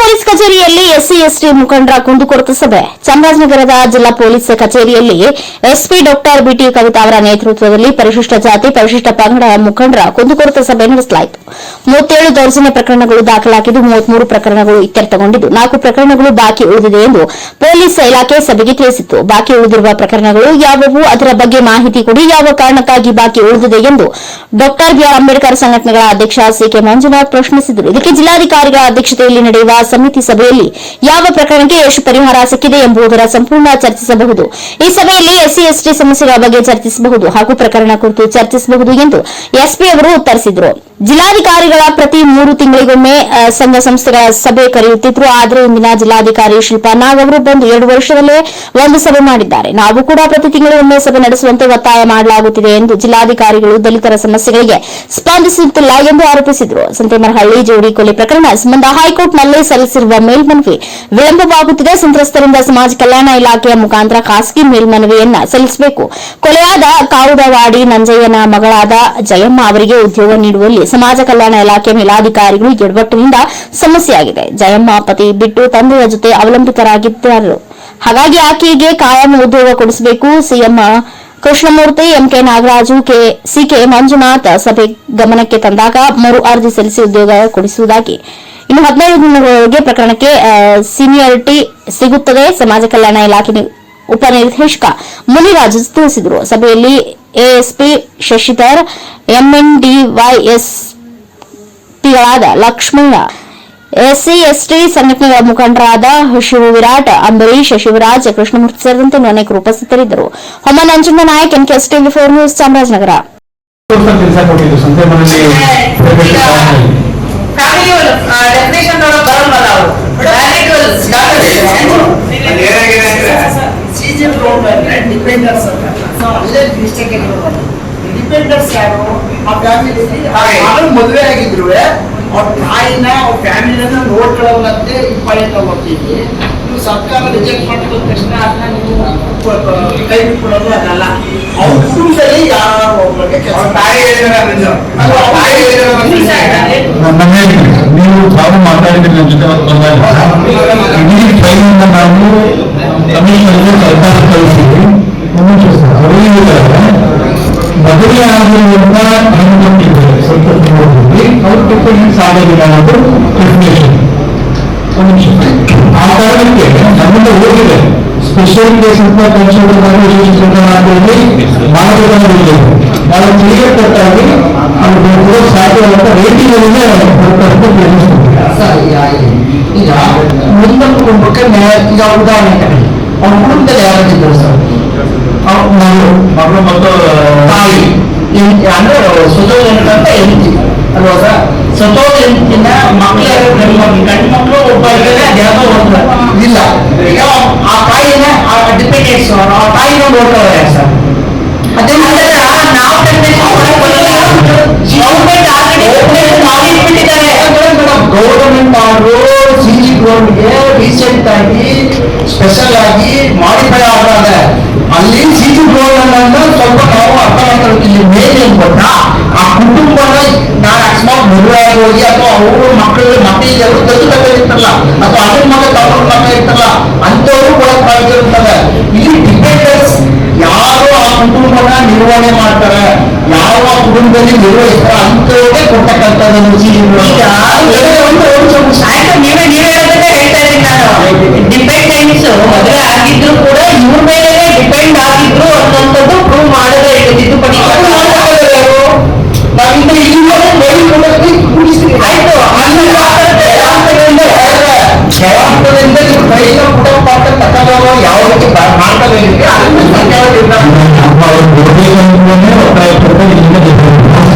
Police ಕಚೇರಿಯಲ್ಲಿ SC ST ಮುಖಂಡರ ಕುಂದುಕೊರತೆ ಸಭೆ. ಚಾಮರಾಜನಗರದ ಜಿಲ್ಲಾ ಪೊಲೀಸ್ ಕಚೇರಿಯಲ್ಲಿ ಎಸ್ಪಿ ಡಾಕ್ಟರ್ ಬಿಟಿ ಕವಿತಾ ಅವರ ನೇತೃತ್ವದಲ್ಲಿ ಪರಿಶಿಷ್ಟ ಜಾತಿ, ಪರಿಶಿಷ್ಟ ಪಂಗಡ ಮುಖಂಡರ ಕುಂದುಕೊರತೆ ಸಭೆ ನಡೆಸಲಾಯಿತು. ಮೂವತ್ತೇಳು ದೌರ್ಜನ್ಯ ಪ್ರಕರಣಗಳು ದಾಖಲಾಗಿದ್ದು, ಮೂವತ್ಮೂರು ಪ್ರಕರಣಗಳು ಇತ್ಯರ್ಥಗೊಂಡಿದ್ದು, ನಾಲ್ಕು ಪ್ರಕರಣಗಳು ಬಾಕಿ ಉಳಿದಿದೆ ಎಂದು ಪೊಲೀಸ್ ಇಲಾಖೆ ಸಭೆಗೆ ತಿಳಿಸಿತ್ತು. ಬಾಕಿ ಉಳಿದಿರುವ ಪ್ರಕರಣಗಳು ಯಾವುವು? ಅದರ ಬಗ್ಗೆ ಮಾಹಿತಿ ಕೊಡಿ. ಯಾವ ಕಾರಣಕ್ಕಾಗಿ ಬಾಕಿ ಉಳಿದಿದೆ ಎಂದು ಡಾಕ್ಟರ್ ಬಿಆರ್ ಅಂಬೇಡ್ಕರ್ ಸಂಘಟನೆಗಳ ಅಧ್ಯಕ್ಷ ಸಿಕೆ ಮಂಜುನಾಥ್ ಪ್ರಶ್ನಿಸಿದರು. ಇದಕ್ಕೆ ಜಿಲ್ಲಾಧಿಕಾರಿಗಳ ಅಧ್ಯಕ್ಷತೆಯಲ್ಲಿ ನಡೆಯುವ ಸಮಿತಿ ಸಭೆಯಲ್ಲಿ ಯಾವ ಪ್ರಕರಣಕ್ಕೆ ಎಷ್ಟು ಪರಿಹಾರ ಸಿಕ್ಕಿದೆ ಎಂಬುದರ ಸಂಪೂರ್ಣ ಚರ್ಚಿಸಬಹುದು. ಈ ಸಭೆಯಲ್ಲಿ ಎಸ್ಸಿ, ಎಸ್ಟಿ ಸಮಸ್ಯೆಗಳ ಬಗ್ಗೆ ಚರ್ಚಿಸಬಹುದು ಹಾಗೂ ಪ್ರಕರಣ ಕುರಿತು ಚರ್ಚಿಸಬಹುದು ಎಂದು ಎಸ್ಪಿ ಅವರು ಉತ್ತರಿಸಿದರು. ಜಿಲ್ಲಾಧಿಕಾರಿಗಳ ಪ್ರತಿ ಮೂರು ತಿಂಗಳಿಗೊಮ್ಮೆ ಸಂಘ ಸಂಸ್ಥೆಗಳ ಸಭೆ ಕರೆಯುತ್ತಿದ್ರು. ಆದರೆ ಇಂದಿನ ಜಿಲ್ಲಾಧಿಕಾರಿ ಶಿಲ್ಪಾ ನಾಗ್ ಅವರು ಬಂದು ಎರಡು ವರ್ಷದಲ್ಲೇ ಒಂದು ಸಭೆ ಮಾಡಿದ್ದಾರೆ. ನಾವು ಕೂಡ ಪ್ರತಿ ತಿಂಗಳಿಗೊಮ್ಮೆ ಸಭೆ ನಡೆಸುವಂತೆ ಒತ್ತಾಯ ಮಾಡಲಾಗುತ್ತಿದೆ ಎಂದು ಜಿಲ್ಲಾಧಿಕಾರಿಗಳು ದಲಿತರ ಸಮಸ್ಯೆಗಳಿಗೆ ಸ್ಪಂದಿಸುತ್ತಿಲ್ಲ ಎಂದು ಆರೋಪಿಸಿದರು. ಸಂತೇಮರಹಳ್ಳಿ, ಜೋಡಿ ಕೊಲೆ ಪ್ರಕರಣ ಸಂಬಂಧ ಹೈಕೋರ್ಟ್ನಲ್ಲಿ ಸಲ್ಲಿಸಿರುವ ಮೇಲ್ಮನವಿ ವಿಳಂಬವಾಗುತ್ತಿದೆ. ಸಂತ್ರಸ್ತರಿಂದ ಸಮಾಜ ಕಲ್ಯಾಣ ಇಲಾಖೆಯ ಮುಖಾಂತರ ಖಾಸಗಿ ಮೇಲ್ಮನವಿಯನ್ನ ಸಲ್ಲಿಸಬೇಕು. ಕೊಲೆಯಾದ ಕಾವುಡವಾಡಿ ನಂಜಯ್ಯನ ಮಗಳಾದ ಜಯಮ್ಮ ಅವರಿಗೆ ಉದ್ಯೋಗ ನೀಡುವಲ್ಲಿ ಸಮಾಜ ಕಲ್ಯಾಣ ಇಲಾಖೆ ಮೇಲಾಧಿಕಾರಿಗಳು ಎಡವಟ್ಟಿನಿಂದ ಸಮಸ್ಯೆಯಾಗಿದೆ. ಜಯಮ್ಮ ಪತಿ ಬಿಟ್ಟು ತಂದೆಯ ಜೊತೆ ಅವಲಂಬಿತರಾಗಿದ್ದರು. ಹಾಗಾಗಿ ಆಕೆಗೆ ಕಾಯಂ ಉದ್ಯೋಗ ಕೊಡಿಸಬೇಕು. C M Krishnamurthy M K Nagaraju, K C K Manjunath ಸಭೆ ಗಮನಕ್ಕೆ ತಂದಾಗ ಮರು ಅರ್ಜಿ ಸಲ್ಲಿಸಿ ಉದ್ಯೋಗ ಕೊಡಿಸುವುದಾಗಿ ಇನ್ನು ಹದಿನೈದು ದಿನಗಳೊಳಗೆ ಪ್ರಕರಣಕ್ಕೆ ಸೀನಿಯಾರಿಟಿ ಸಿಗುತ್ತದೆ. ಸಮಾಜ ಕಲ್ಯಾಣ ಇಲಾಖೆ ಉಪ ಉಪನಿರ್ದೇಶಕ ಮುನಿರಾಜ್ ತಿಳಿಸಿದರು. ಸಭೆಯಲ್ಲಿ ಎಎಸ್ಪಿ ಶಶಿಧರ್ ಎಂಎನ್ಡಿವೈಎಸ್ ಪಿಗಳಾದ ಲಕ್ಷ್ಮಣ ಎಸ್ಸಿ ಎಸ್ಟಿ ಸಂಘಟನೆಗಳ ಮುಖಂಡರಾದ ಶಿವು ವಿರಾಟ್ ಅಂಬರೀಶ್ ಶಿವರಾಜ್ ಕೃಷ್ಣಮೂರ್ತಿ ಸೇರಿದಂತೆ ಅನೇಕರು ಉಪಸ್ಥಿತರಿದ್ದರು. Homma Nanjunda Nayak NKS TV four news Chamarajanagar. Family definition ಒಳಗೆ ಬರಲ್ವಲ್ಲ ಅವರು ಸೀಜನ್ ರೋಡ್ ಅಂದ್ರೆ ಡಿಪೆಂಡರ್ಸ್ ಅಂತ ಸೊ ಅಲ್ಲೇ ಮಿಸ್ಟೇಕ್ ಡಿಪೆಂಡರ್ಸ್ ಯಾರು ಆ ಫ್ಯಾಮಿಲಿ ಯಾರು ಮದುವೆ ಆಗಿದ್ರು ಅವ್ರ ತಾಯಿನ ಅವ್ರ ಫ್ಯಾಮಿಲಿನ ನೋಡ್ಕೊಳ್ಳೋದಂತೆ ಇಂಪಾರ್ಟೆಂಟ್ ಹೋಗ್ತೀವಿ ನೀವು ಸರ್ಕಾರ ರಿಜೆಕ್ಟ್ ಮಾಡಿದ ತಕ್ಷಣ ಅದನ್ನ ನೀವು ಕೈ ಬಿಟ್ಬಿಡೋದು ಅದಲ್ಲ. ಅವ್ರ ಕುಟುಂಬದಲ್ಲಿ ಯಾರು ಒಬ್ಬರಿಗೆ ಕೆಲಸ ನಮಗೆ ನೀವು ತಾವು ಮಾತಾಡಿದ್ರೆ ನನ್ನ ಜೊತೆ ಬಂದಾಗ ನಾವು ಕಮಿಷನ್ಗೆ ನಮ್ಮಿಂದ ಹೋಗಿದೆ ಸ್ಪೆಷಲ್ ಕೇಸ್ ಅಂತ ಕನ್ಸಲ್ಟೆಂಟ್ ಹೇಳಿ ಮಾಡಬೇಕಾಗಿಲ್ಲ ನಾವು ತಿಳಿಯಲ್ಪಟ್ಟಾಗಿ ಅದು ಕೊಡೋ ಸಾಧ್ಯವಾದ ರೇಟಿಂಗ್ ಅಲ್ಲೇ ಬರ್ತಾರೆ ಸರಿ ಆಯ್ತು ಈಗ ಮುಂದೆ ಕುಟುಂಬಕ್ಕೆ ನ್ಯಾಯ ಈಗ ಉದಾಹರಣೆ ತಗೊಳ್ಳಿ ಅವ್ರ ಕುಟುಂಬದಲ್ಲಿ ಯಾರಾಗಿದ್ದರು ಸರ್ ಅವ್ರ ಮಗಳು ಮಗಳು ಮತ್ತು ತಾಯಿ ಹೆಂಡ್ತಿ ಅಂದ್ರೆ ಸ್ವತಃ ಅಂತ ಹೆಂಡತಿ ಅಲ್ವಾ ಸರ್ ಸ್ವತಃ ಹೆಂಡತಿನ ಮಕ್ಕಳು ಯಾರು ಗಂಡು ಮಕ್ಕಳು ಗಂಡು ಮಕ್ಕಳು ಒಬ್ಬ ಇದ್ದಾರೆ ಅದ್ಯಾವುದೋ ಒಂದು ಇಲ್ಲ. ಈಗ ಆ ತಾಯಿನ ಆ ಡಿಪೆಂಡೆನ್ಸ್ ಆ ತಾಯಿನ ನೋಡ್ತಾರೆ ಸರ್? ಅದೇ ನಾವು ಗೌರ್ಮೆಂಟ್ ಗೌರ್ಮೆಂಟ್ ಅವರು ಸಿ ಜಿ ಗೆ ರೀಸೆಂಟ್ ಆಗಿ ಸ್ಪೆಷಲ್ ಆಗಿ ಮಾಡಿಫೈ ಆದಾಗ ಅಲ್ಲಿ ಸಿಟಿ ಗೋಲ್ಡ್ ಸ್ವಲ್ಪ ನಾವು ಅರ್ಥ ಮಾಡ್ಕೊಳ್ತೀವಿ ಮೇನ್ ಏನ್ ಗೊತ್ತಾ? ಆ ಕುಟುಂಬನ ನಾನು ಅಕಸ್ಮಾತ್ ಮದುವೆ ಹೋಗಿ ಅಥವಾ ಅವರು ಮಕ್ಕಳು ಮತ್ತೆ ಎಲ್ಲರೂ ತಂದು ಇರ್ತಲ್ಲ ಅಥವಾ ಅದ್ರ ಮಗ ತವ್ರ ಮಗ ಇರ್ತಲ್ಲ ಅಂತವರು ಒಳಗಾಗಿರುತ್ತದೆ ಇಲ್ಲಿ ಡಿಪೆಂಡರ್ಸ್ ಯಾರು ಆ ಕುಟುಂಬನ ನಿರ್ವಹಣೆ ಮಾಡ್ತಾರೆ, ಯಾವ ಕುಟುಂಬದಲ್ಲಿ ನಿರ್ವಹಿಸ್ತಾರೆ ಅಂತವ್ರಿಗೆ ಕೊಡ್ತಕ್ಕಂಥದ್ದು ಸಿ ಆಯ್ತು ನೀವೇ ನೀವೇ ಡಿಪೆಂಡೆನ್ಸ್ ಮದುವೆ ಆಗಿದ್ರು ಕೂಡ ಇವ್ರ ಮೇಲೆ ಡಿಪೆಂಡ್ ಆಗಿದ್ರು ಅನ್ನೋಂಥದ್ದು ಪ್ರೂವ್ ಮಾಡದೇ ಇದೆ. ತಿದ್ದುಪಡಿ ಯಾವ ರೀತಿ ಮಾಡ್ಕೋಬೇಕು ಅದನ್ನ ಸರ್ಕಾರದಿಂದ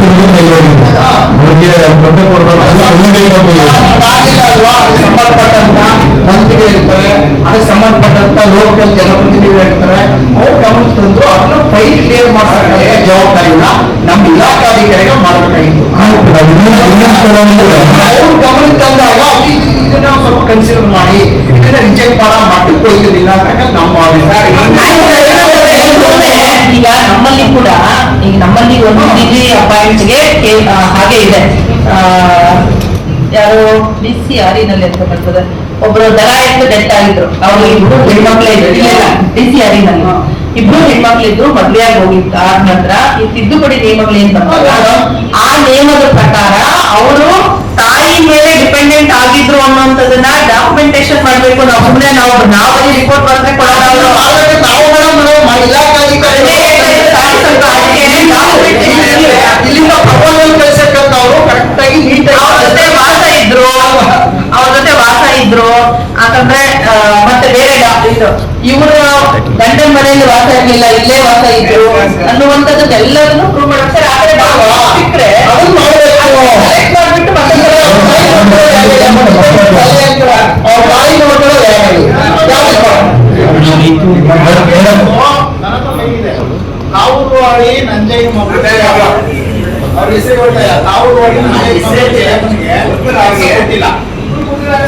ನಮ್ಮ ಅವ್ರು ಕೊಡ್ಬೇಕಂತಾನೆ ಒತ್ತಾಯ ಪಟ್ಟು ಇಲ್ಲಿಂದ ಹಾಸ್ಪಿಟಲ್ಗೆ ಕೈಗೊಂಡಿದ್ದಾರೆ. ಅವ್ರಿಗೆ ಕೊಟ್ಟೆ ಕೊಡ್ಬೇಕು ಅದು ಅಲ್ಲೇ ಆಗಿಲ್ಲ ಅಲ್ವಾ ಅದಕ್ಕೆ ಸಂಬಂಧಪಟ್ಟಂತ ಮಂತ್ರಿಗಳು ಇರ್ತಾರೆ ಅದಕ್ಕೆ ಸಂಬಂಧಪಟ್ಟಂತ ಲೋಕಲ್ ಜನಪ್ರತಿನಿಧಿಗಳು ಇರ್ತಾರೆ ಅವ್ರು ಗಮನ ತಂದು ಅದನ್ನ ಫೈಲ್ ಕ್ಲಿಯರ್ ಮಾಡಬೇಕಾದ ಜವಾಬ್ದಾರಿನ ನಮ್ಮ ಇಲಾಖಾಧಿಕಾರಿಗಳು ಮಾಡಬೇಕಾಗಿತ್ತು ಅವ್ರು ಗಮನಕ್ಕೆ ತಂದಾಗ ಅವ್ರು ಇದು- ಇದನ್ನ ಸ್ವಲ್ಪ ಕನ್ಸಿಡರ್ ಮಾಡಿ ಇದನ್ನ ರಿಜೆಕ್ಟ್ ಮಾಡೋ ಮಟ್ಟಕ್ಕೆ ಹೋಗಿರಲಿಲ್ಲ ಅಂತಕ್ಕಂಥ ನಮ್ಮ ಅಭಿಪ್ರಾಯ ಈಗ ನಮ್ಮಲ್ಲಿ ಕೂಡ ಈಗ ನಮ್ಮಲ್ಲಿ ಒಂದು ಡಿಗ್ರಿ ಅಪಾಯಿಂಟ್ಸ್ಗೆ ಹಾಗೆ ಇದೆ. ಯಾರು ಬಿಸಿ ಸಿ ಆರಿನಲ್ಲಿ ಅಂತ ಬರ್ತದೆ. ಒಬ್ರು ದರ ಎಷ್ಟು ಡೆತ್ ಆಗಿದ್ರು ಅವ್ರು ಇಬ್ರು ಹೆಣ್ಮಕ್ಳೇ ಇದ್ರು. ಸಿ ಆರಿನಲ್ಲಿ. ಇಬ್ರು ಹೆಣ್ಮಕ್ಳಿದ್ರು ಮೊದಲೇ ಆಗಿ ಹೋಗಿತ್ತು ಆದ ನಂತರ ಈ ತಿದ್ದುಪಡಿ ನಿಯಮಗಳು ಏನ್ ಆ ನಿಯಮದ ಪ್ರಕಾರ ಅವರು ತಾಯಿ ಮೇಲೆ ಡಿಪೆಂಡೆಂಟ್ ಆಗಿದ್ರು ಅನ್ನೋಂಥದನ್ನ ಡಾಕ್ಯುಮೆಂಟೇಶನ್ ಮಾಡ್ಬೇಕು. ನಾವು ಸುಮ್ಮನೆ ನಾವು ನಾವು ರಿಪೋರ್ಟ್ ಬರ್ದ್ರೆ ಕೊಡೋದು ನಾವು ನಾವು ಇಲ್ಲಿಂದ ಪ್ರಪೋಸಲ್ ಕಳಿಸಕ್ಕಂತ ಅವರು ಕರೆಕ್ಟ್ ಆಗಿ ಅವ್ರ ಜೊತೆ ವಾಸ ಇದ್ರು. ಅವ್ರ ಜೊತೆ ವಾಸ ಇದ್ರು. ಯಾಕಂದ್ರೆ ಮತ್ತೆ ಬೇರೆ ಇದು ಇವರು ಗಂಡನ ಮನೆಯಲ್ಲಿ ವಾಸ ಇರ್ಲಿಲ್ಲ ಇಲ್ಲೇ ವಾಸ ಇದ್ರು ಅನ್ನುವಂಥದ್ದು ಎಲ್ಲರನ್ನು ಪ್ರೂವ್ ಮಾಡ್ತಾರೆ ಆದ್ರೆ ಕಡೆ ಅದನ್ನ ಗೊತ್ತಿಲ್ಲ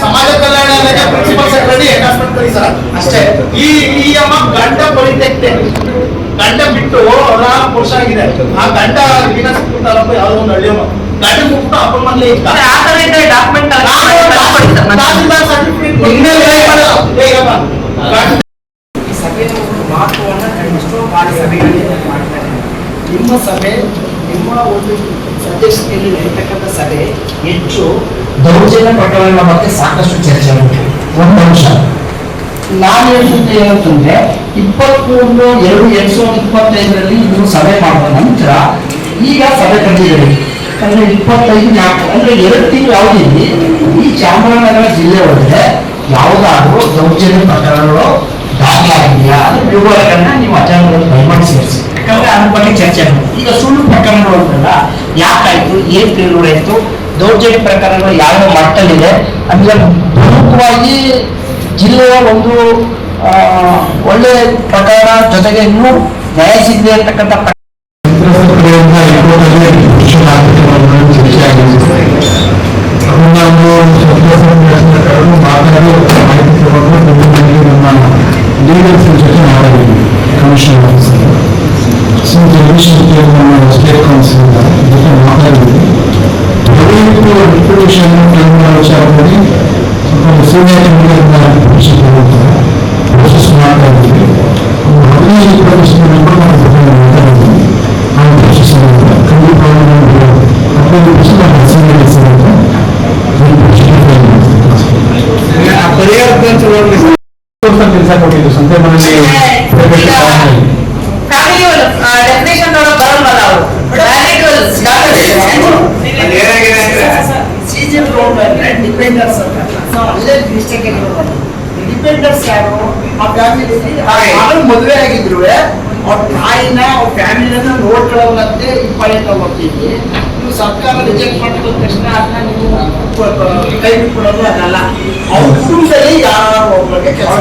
ಸಮಾಜ ಕಲ್ಯಾಣ ಇಲಾಖೆ ಪ್ರಿನ್ಸಿಪಲ್ ಸೆಕ್ರೆಟರಿ ಅಟ್ಯಾಚ್ಮೆಂಟ್ ಸರ್ ಅಷ್ಟೇ ಈ ಈ ಅಮ್ಮ ಗಂಡ ಬಳಿತೈತೆ ಗಂಡ ಬಿಟ್ಟು ಅವರ ಪುರುಷ ಆಗಿದೆ. ಆ ಗಂಡ ದಿನ ಸಿಕ್ಕಿರ್ತಾರಪ್ಪ ಯಾವ್ದೋ ಒಂದು ಹಳ್ಳಿಯಮ್ಮ ಸಭೆಯ ಒಂದು ಮಹತ್ವವನ್ನು ಎಷ್ಟೋ ಬಾರಿ ಸಭೆಗಳಲ್ಲಿ ಮಾಡ್ತಾರೆ ನಿಮ್ಮ ಸಭೆ ನಿಮ್ಮ ಒಂದು ಸದಸ್ಯತೆಯಲ್ಲಿ ನಡೀತಕ್ಕಂಥ ಸಭೆ ಹೆಚ್ಚು ದೌರ್ಜನ್ಯ ಪ್ರಕರಣಗಳ ಬಗ್ಗೆ ಸಾಕಷ್ಟು ಚರ್ಚೆ ಆಗುತ್ತೆ. ಒಂದು ಅಂಶ. ನಾನು ಹೇಳ್ತಿದ್ದೆ ಏನಂತಂದ್ರೆ ಇಪ್ಪತ್ಮೂರು ಎರಡು ಎರಡ್ ಸಾವಿರದ ಇಪ್ಪತ್ತೈದರಲ್ಲಿ ನೀವು ಸಭೆ ಮಾಡಿದ ನಂತರ ಈಗ ಸಭೆ ಕರೆದಿದ್ದೀರಿ ಅಂದ್ರೆ ಇಪ್ಪತ್ತೈದು ನಾಲ್ಕು, ಅಂದ್ರೆ ಎರಡು ತಿಂಗಳು ಅವಧಿಯಲ್ಲಿ ಈ ಚಾಮರಾಜನಗರ ಜಿಲ್ಲೆ ಒಳಗೆ ಯಾವುದಾದ್ರೂ ದೌರ್ಜನ್ಯ ಪ್ರಕರಣಗಳು ದಾಖಲಾಗಿದೆಯಾ ಅದ್ರ ವಿವರಗಳನ್ನ ನೀವು ಅಜಾಂಗದಲ್ಲಿ ದಯಮಾಡಿ ಸೇರಿಸಿ. ಯಾಕಂದ್ರೆ ಅದ್ರ ಬಗ್ಗೆ ಚರ್ಚೆ ಆಗುತ್ತೆ ಈಗ ಸುಳ್ಳು ಪ್ರಕರಣಗಳು ಅಂತಲ್ಲ, ಯಾಕಾಯ್ತು, ಏನ್ ತಿಳುವಳಿತು ದೌರ್ಜನ್ಯ ಪ್ರಕರಣಗಳು ಯಾವ ಮಟ್ಟದಲ್ಲಿದೆ ಅಂದ್ರೆ ಪ್ರಮುಖವಾಗಿ ಜಿಲ್ಲೆಯ ಒಂದು ಒಳ್ಳೆ ಪ್ರಕರಣ ಜೊತೆಗೆ ಇನ್ನೂ ನ್ಯಾಯ ಸಿಗದೆ ಅಂತಕ್ಕಂಥ ಕಮಿಷನ್ ಆಫೀಸರ್ ಸೊ ಜಗದೀಶ್ ನಮ್ಮ ಸ್ಟೇಟ್ ಕೌನ್ಸಿಲ್ ಜೊತೆ ಮಾತಾಡಿದ್ವಿ ದಯವಿಟ್ಟು ರಿಪಿಟೇಷನ್ ಕ್ಲೈಮ್ಗಳ ವಿಚಾರದಲ್ಲಿ ಸ್ವಲ್ಪ ಸೀನಿಯರ್ ಪಿಟಿಷನ್ ತಗೊಳ್ತಾರೆ ಪ್ರೊಸೆಸ್ ಮಾಡ್ತಾ ಇದ್ದೀವಿ ಒಂದು ಹದಿನೈದು ಇಪ್ಪತ್ತು ದಿವಸದಲ್ಲಿ ನಾವು ಜೊತೆ ಮಾತಾಡಿದ್ವಿ ಆ ಪ್ರೊಸೆಸ್ ಖಂಡಿತವಾಗಿ ನಮಗೆ ಹದಿನೈದು ದಿವಸ ನಮ್ಮ ಸೀನಿಯರ್ ಸಿಗುತ್ತೆ ಕೆಲಸ ಕೊಟ್ಟಿದ್ದು ಸಂತೆ ಮನೆಯಲ್ಲಿ ಡಿಪೆಂಡರ್ಸ್ ಅಂತ ಅಲ್ಲೇ ಮಿಸ್ಟೇಕ್ ಡಿಪೆಂಡರ್ಸ್ ಯಾರು? ಆ ಫ್ಯಾಮಿಲಿ ಯಾರು ಮದುವೆ ಆಗಿದ್ರು ಅವ್ರ ತಾಯಿನ, ಅವ್ರ ಫ್ಯಾಮಿಲಿನ ನೋಡ್ಕೊಳ್ಳೋದಂತೆ ಇಂಪಾರ್ಟೆಂಟ್ ಹೋಗ್ತೀವಿ ನೀವು ಸರ್ಕಾರ ರಿಜೆಕ್ಟ್ ಮಾಡಿದ ತಕ್ಷಣ ಅದನ್ನ ನೀವು ಪ- ಪ- ಕೈ ಬಿಟ್ಬಿಡೋದು ಅದಲ್ಲ. ಅವ್ರ ಕುಟುಂಬದಲ್ಲಿ ಯಾರು ಒಬ್ಬರಿಗೆ ಕೆಲಸ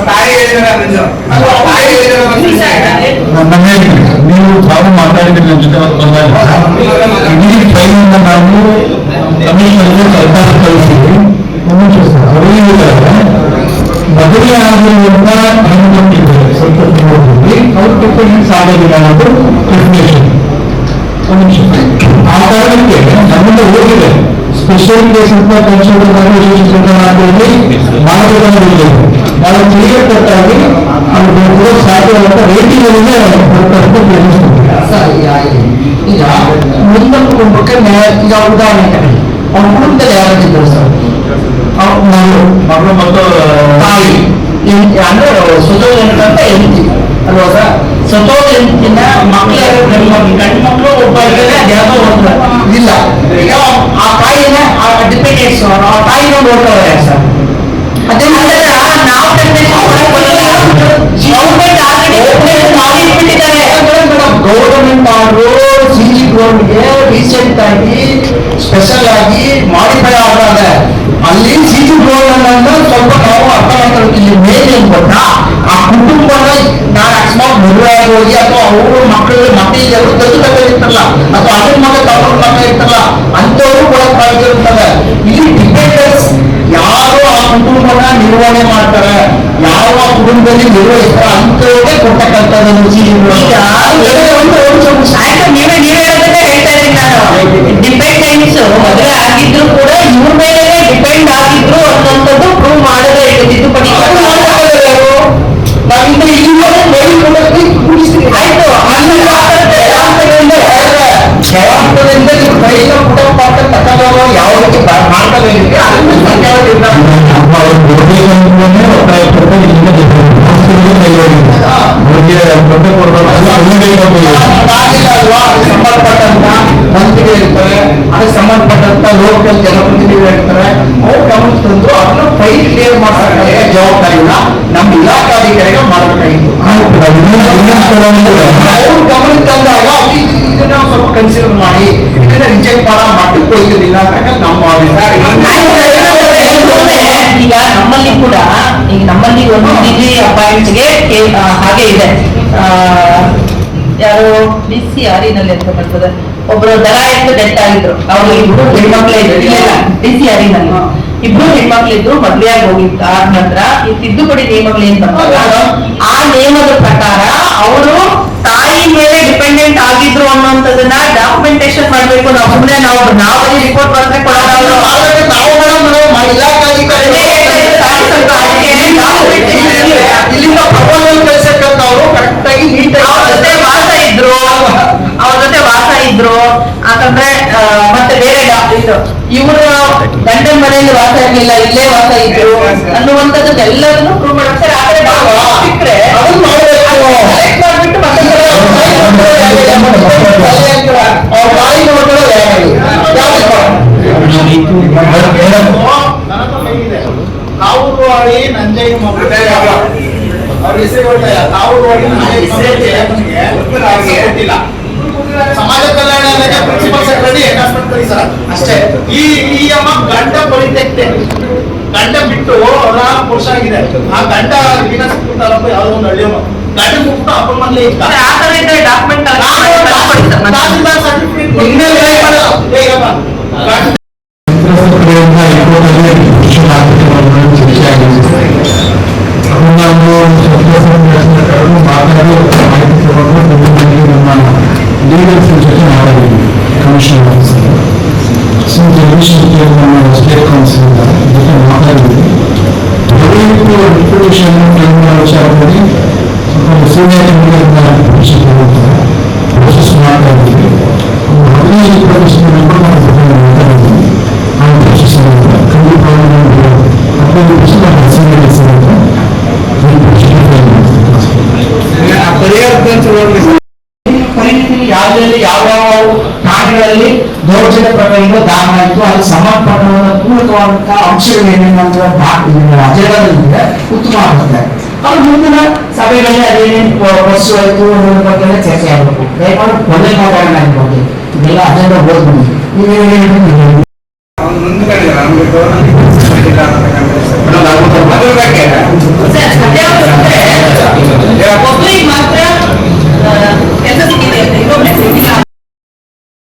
ನನ್ನ ನೀವು ತಾವು ಮಾತಾಡಿದ್ರೆ ನನ್ನ ಜೊತೆ ಅವತ್ತು ಬಂದಾಗ. ಇಡೀ ಫೈಲಿಂದ ನಾವು ಕಮಿಷನರ್ಗೆ ಸರ್ಕಾರ ಕಳಿಸಿದ್ವಿ ಒಂದು ನಿಮಿಷ ಸರ್ ಅವರಿಗೆ ಹೇಳಿದ್ದಾರೆ ಬದಲಿ ಆಗಿರುವಂತ ಹೆಣ್ಮಕ್ಳಿದ್ದಾರೆ ಸ್ವಲ್ಪ ತಿಂಗಳಲ್ಲಿ ಅವ್ರ ಡಿಪೆಂಡೆನ್ಸ್ ಆಗೋದಿಲ್ಲ ಅನ್ನೋದು ಡೆಫಿನೇಷನ್ ಒಂದು ನಿಮಿಷ ಆ ಕಾರಣಕ್ಕೆ ನಮ್ಮಿಂದ ಹೋಗಿದೆ ಸ್ಪೆಷಲ್ ಕೇಸ್ ಅಂತ ಕನ್ಸಿಡರ್ ವಿಶೇಷ ಪ್ರಕರಣ ಅಂತ ಹೇಳಿ ಮಾನದಂಡ ಇದೆ ನಾವು ಕ್ಲಿಯರ್ ಕಟ್ಟಾಗಿ ಅದು ಕೊಡೋಕೆ ಸಾಧ್ಯವಾದಂತ ರೇಟಿಂಗ್ ಅಲ್ಲಿನೇ ಸರಿ ಆಯ್ತು. ಈಗ ಮುಂದೊಂದು ಕುಟುಂಬಕ್ಕೆ ನ್ಯಾಯ- ಈಗ ಉದಾಹರಣೆ ತಗೊಳ್ಳಿ ಅವ್ರ ಕುಟುಂಬದಲ್ಲಿ ಯಾರಾಗಿದ್ದರು ಸರ್ ಅವ್ರ ಮಗಳು ಮಗಳು ಮತ್ತು ತಾಯಿ ಹೆಂಡ್ತಿ ಅಂದ್ರೆ ಸುಧೋದ್ ಅಂತ ಹೆಂಡತಿ ಅಲ್ವಾ ಸರ್ ಸತೋದ್ ಮಕ್ಕಳ ಗಂಡು ಮಕ್ಕಳು ಒಬ್ಬ ಅದ್ಯಾವುದೋ ಒಂದು ಇಲ್ಲ ಈಗ ಆ ತಾಯಿನ ಆ ಡಿಪೆಂಡೆನ್ಸ್ ಆ ತಾಯಿನ ನೋಡ್ತಾರೆ ಸರ್ ಅದೇ ನಾವು government government order C G ಗೆ ರೀಸೆಂಟ್ ಆಗಿ ಸ್ಪೆಷಲ್ ಆಗಿ ಮಾಡಿಫೈ ಆಗಿದೆ ಅಲ್ಲಿ ಸಿ ಜಿ ಅಂತ ಸ್ವಲ್ಪ ನಾವು ಅರ್ಥ ಮಾಡ್ಕೊಳ್ತೀವಿ ಏನ್ ಗೊತ್ತಾ? ಆ ಕುಟುಂಬನ ನಾನು ಅಕಸ್ಮಾತ್ ಮದುವೆ ಹೋಗಿ ಅಥವಾ ಅವ್ರ ಮಕ್ಕಳು ಮತ್ತೆ ಎಲ್ಲರೂ ತಂದು ಇರ್ತಾರಲ್ಲ ಅಥವಾ ಅದ್ರ ಮಗ ತಗೊಂಡು ಮಕ್ಕಳು ಇರ್ತಲ್ಲ ಅಂತವರು ಕೂಡ ಕಾಯ್ತಿರ್ತದೆ ಇಲ್ಲಿ ಡಿಪೆಂಡೆನ್ಸ್ ಯಾರು ಆ ಕುಟುಂಬನ ನಿರ್ವಹಣೆ ಮಾಡ್ತಾರೆ? ಯಾವ ಕುಟುಂಬದಲ್ಲಿ ನಿರ್ವಹಿಸ್ತಾರೆ ಅಂತವ್ರಿಗೆ ಕೊಡ್ತಕ್ಕಂಥದ್ದು ಈಗ ಆಯ್ತು ನೀವೇ ನೀವೇ ಹೇಳ್ತಾ ಇದ್ದೀನಿ ನಾನು. ಡಿಪೆಂಡೆನ್ಸ್ ಮದುವೆ ಆಗಿದ್ರು ಕೂಡ ಇವ್ರ ಮೇಲೆ ಡಿಪೆಂಡ್ ಆಗಿದ್ರು ಅನ್ನೋಂಥದ್ದು ಪ್ರೂವ್ ಮಾಡಿದ್ರೆ ತಿದ್ದುಪಡಿ. ನಾವಿಂದ ಇಲ್ಲಿಂದ ಮೇಲ್ಕೊಡಕ್ಕೆ ಕೂಡಿಸ್ತೀವಿ ಆಯ್ತು ಜವಾಬ್ದಾರಿಯಿಂದ ನೀವು ಕೈಯಿಂದ ಕುಟುಂಬ ತಕ್ಕಂಥವ್ರು ಯಾವ ರೀತಿ ಮಾಡ್ತಾ ಅದನ್ನು ಸರ್ಕಾರ ಸಂಬಂಧಪಟ್ಟಂತ ಮಂತ್ರಿಗಳು ಇರ್ತಾರೆ ಅದಕ್ಕೆ ಸಂಬಂಧಪಟ್ಟಂತ ಲೋಕಲ್ ಜನಪ್ರತಿನಿಧಿಗಳು ಇರ್ತಾರೆ ಅವ್ರು ಗಮನ ತಂದು ಅದನ್ನ ಫೈಲ್ ಕ್ಲಿಯರ್ ಮಾಡಬೇಕಾದ ಜವಾಬ್ದಾರಿನ ನಮ್ಮ ಇಲಾಖಾಧಿಕಾರಿಗಳು ಮಾಡಬೇಕಾಗಿತ್ತು ಅವ್ರು ಗಮನ ತಂದಾಗ ಅವ್ರು ಇದು- ಇದನ್ನ ಸ್ವಲ್ಪ ಕನ್ಸಿಡರ್ ಮಾಡಿ ಇದನ್ನ ರಿಜೆಕ್ಟ್ ಮಾಡೋ ಮಟ್ಟಕ್ಕೆ ಹೋಯ್ತಿರ್ಲಿಲ್ಲ ಅಂತ ನಮ್ಮ ಅಭಿಪ್ರಾಯ ಈಗ ನಮ್ಮಲ್ಲಿ ಕೂಡ ಈಗ ನಮ್ಮಲ್ಲಿ ಒಂದು ಡಿಗ್ರಿ ಅಪಾಯಿಂಟ್ಗೆ ಹಾಗೆ ಇದೆ. ಯಾರು ಡಿ ಸಿ ಆರಿನಲ್ಲಿ ಅಂತ ಬರ್ತದೆ. ಒಬ್ರು ದರ ಎಂದು ಡೆತ್ ಆಗಿದ್ರು. ಅವ್ರು ಇಬ್ರು ಹೆಣ್ಮಕ್ಳೇ ಇದ್ರು. ಇಲ್ಲ ಡಿ ಸಿ ಆರಿನಲ್ಲಿ. ಇಬ್ರು ಹೆಣ್ಮಕ್ಳಿದ್ರು ಮದ್ವೆಯಾಗಿ ಹೋಗಿತ್ತು ಆದ ನಂತರ ಈ ತಿದ್ದುಪಡಿ ನಿಯಮಗಳು ಏನ್ ಬರ್ತಲ್ಲ ಆ ನಿಯಮದ ಪ್ರಕಾರ ಅವರು ತಾಯಿ ಮೇಲೆ ಡಿಪೆಂಡೆಂಟ್ ಆಗಿದ್ರು ಅನ್ನೋಂಥದ್ದನ್ನ ಡಾಕ್ಯುಮೆಂಟೇಶನ್ ಮಾಡ್ಬೇಕು ನಾವು ಸುಮ್ಮನೆ ನಾವು ನಾವೇ ರಿಪೋರ್ಟ್ ಬಂದ್ರೆ ನಾವು ಇಲ್ಲಿಂದ ಪ್ರಪೋಸಲ್ ಕಳಿಸಕ್ಕಂಥವ್ರು ಕರೆಕ್ಟ್ ಆಗಿ ಅವ್ರ ಜೊತೆ ವಾಸ ಇದ್ರು ಅವ್ರ ಜೊತೆ ವಾಸ ಇದ್ರು ಯಾಕಂದ್ರೆ ಮತ್ತೆ ಬೇರೆ ಇದು ಇವರು ಗಂಡನ ಮನೆಯಲ್ಲಿ ವಾಸ ಇರ್ಲಿಲ್ಲ ಇಲ್ಲೇ ವಾಸ ಇದ್ರು ಅನ್ನುವಂಥದ್ದು ಎಲ್ಲದನ್ನು ಪ್ರೂವ್ ಮಾಡ್ತಾರೆ ಆದ್ರೆ ಸಿಕ್ಕರೆ ಸಿಕ್ಕ್ರೆ ಅದನ್ನ ವಾಡಿ ನಂಜಯ್ಯ ಅವ್ರ ಸಮಾಜ ಕಲ್ಯಾಣ ಪ್ರಿನ್ಸಿಪಲ್ ಸೆಕ್ರೆಟರಿ ಹಾಸ್ಪಿಟಲ್ ಸರ್ ಅಷ್ಟೇ ಈ ಈ ಗಂಡ ಪರಿತ್ಯಕ್ತೆ ಗಂಡ ಬಿಟ್ಟು ಅವರ ಪುರುಷ ಆಗಿದೆ ಆ ಗಂಡ ವೀನಸ್ ತಾಲೂಕು ಯಾವ್ದೋ ಒಂದು गाड़ी मुक्त अपमान ले का आधार है डॉक्यूमेंट का सर्टिफिकेट मिलने ले पड़ा देगा गाड़ी ದೌರ್ಜನ್ಯ ಪ್ರಕರಣಗಳು ದಾಖಲಾಯಿತು ಅದಕ್ಕೆ ಸಂಬಂಧಪಟ್ಟ ಪೂರಕವಾದಂತಹ ಅಂಶಗಳು ಏನೇನು ಅಜೆಂಡಾದಲ್ಲಿದೆ ಉತ್ತಮ ಆಗುತ್ತೆ. ಅದು ಮುಂದಿನ ಸಭೆಗಳಲ್ಲಿ ಅದೇನೇನು ಬಸ್ ಆಯಿತು ಅನ್ನೋದ್ರ ಬಗ್ಗೆ ಎಲ್ಲ ಚರ್ಚೆ ಆಗಬೇಕು ದಯಮಾಡಿ ಕೊಲೆ ಮಾಡೋಣ ಬಗ್ಗೆ ಇದೆಲ್ಲ ಅಜೆಂಡಾ ಓದ್ಬಿಡಿ ನೀವೇನು ಮುಂದ್ಗಡೆ ನಮ್ಗೆ